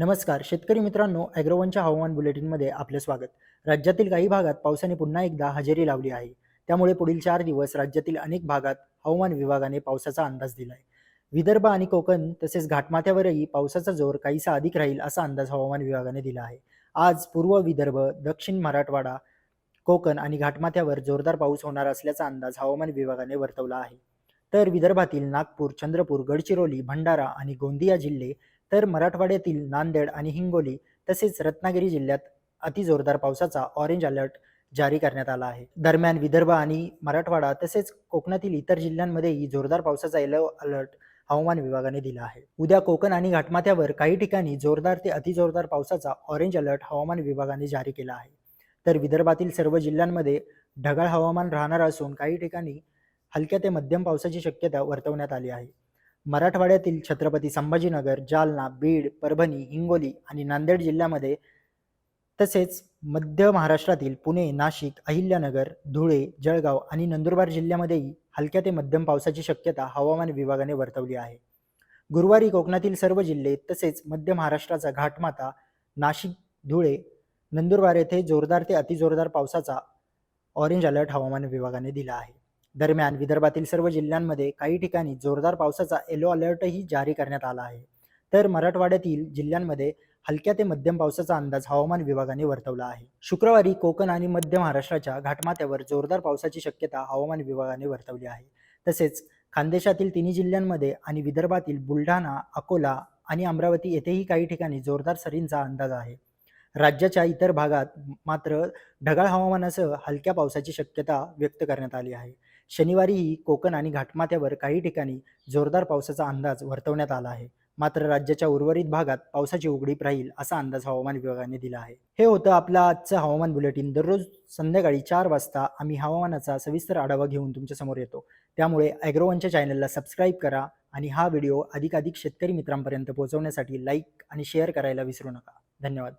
नमस्कार शेतकरी मित्रांनो ॲग्रोवनच्या हवामान बुलेटिनमध्ये आपले स्वागत. राज्यातील काही भागात पावसाने पुन्हा एकदा हजेरी लावली आहे. त्यामुळे पुढील चार दिवस राज्यातील अनेक भागात हवामान विभागाने पावसाचा अंदाज दिला आहे विदर्भ आणि कोकण तसेच घाटमाथ्यावरही पावसाचा जोर काहीसा अधिक राहील असा अंदाज हवामान विभागाने दिला आहे. आज पूर्व विदर्भ दक्षिण मराठवाडा कोकण आणि घाटमाथ्यावर जोरदार पाऊस होणार असल्याचा अंदाज हवामान विभागाने वर्तवला आहे. तर विदर्भातील नागपूर चंद्रपूर गडचिरोली भंडारा आणि गोंदिया जिल्हे तर मराठवाड्यातील नांदेड आणि हिंगोली तसेच रत्नागिरी जिल्ह्यात अतिजोरदार पावसाचा ऑरेंज अलर्ट जारी करण्यात आला आहे. दरम्यान विदर्भ आणि मराठवाडा तसेच कोकणातील इतर जिल्ह्यांमध्येही जोरदार पावसाचा येलो अलर्ट हवामान विभागाने दिला आहे. उद्या कोकण आणि घाटमाथ्यावर काही ठिकाणी जोरदार ते अतिजोरदार पावसाचा ऑरेंज अलर्ट हवामान विभागाने जारी केला आहे. तर विदर्भातील सर्व जिल्ह्यांमध्ये ढगाळ हवामान राहणार असून काही ठिकाणी हलक्या ते मध्यम पावसाची शक्यता वर्तवण्यात आली आहे. मराठवाड्यातील छत्रपती संभाजीनगर जालना बीड परभणी हिंगोली आणि नांदेड जिल्ह्यामध्ये तसेच मध्य महाराष्ट्रातील पुणे नाशिक अहिल्यानगर धुळे जळगाव आणि नंदुरबार जिल्ह्यामध्येही हलक्या ते मध्यम पावसाची शक्यता हवामान विभागाने वर्तवली आहे. गुरुवारी कोकणातील सर्व जिल्हे तसेच मध्य महाराष्ट्राचा घाटमाता नाशिक धुळे नंदुरबार येथे जोरदार ते अतिजोरदार पावसाचा ऑरेंज अलर्ट हवामान विभागाने दिला आहे. दरम्यान विदर्भातील सर्व जिल्ह्यांमध्ये काही ठिकाणी जोरदार पावसाचा येलो अलर्टही जारी करण्यात आला आहे. तर मराठवाड्यातील जिल्ह्यांमध्ये हलक्या ते मध्यम पावसाचा अंदाज हवामान विभागाने वर्तवला आहे. शुक्रवारी कोकण आणि मध्य महाराष्ट्राच्या घाटमाथ्यावर जोरदार पावसाची शक्यता हवामान विभागाने वर्तवली आहे. तसेच खानदेशातील तिन्ही जिल्ह्यांमध्ये आणि विदर्भातील बुलढाणा अकोला आणि अमरावती येथेही काही ठिकाणी जोरदार सरींचा अंदाज आहे. राज्याच्या इतर भागात मात्र ढगाळ हवामानासह हलक्या पावसाची शक्यता व्यक्त करण्यात आली आहे. शनिवारीही कोकण आणि घाटमाथ्यावर काही ठिकाणी जोरदार पावसाचा अंदाज वर्तवण्यात आला आहे. मात्र राज्याच्या उर्वरित भागात पावसाची उघडीप राहील असा अंदाज हवामान विभागाने दिला आहे. हे होतं आपलं आजचं हवामान बुलेटिन. दररोज संध्याकाळी चार वाजता आम्ही हवामानाचा सविस्तर आढावा घेऊन तुमच्यासमोर येतो. त्यामुळे ॲग्रोवनच्या चॅनलला सबस्क्राईब करा आणि हा व्हिडिओ अधिकाधिक शेतकरी मित्रांपर्यंत पोहोचवण्यासाठी लाईक आणि शेअर करायला विसरू नका. धन्यवाद.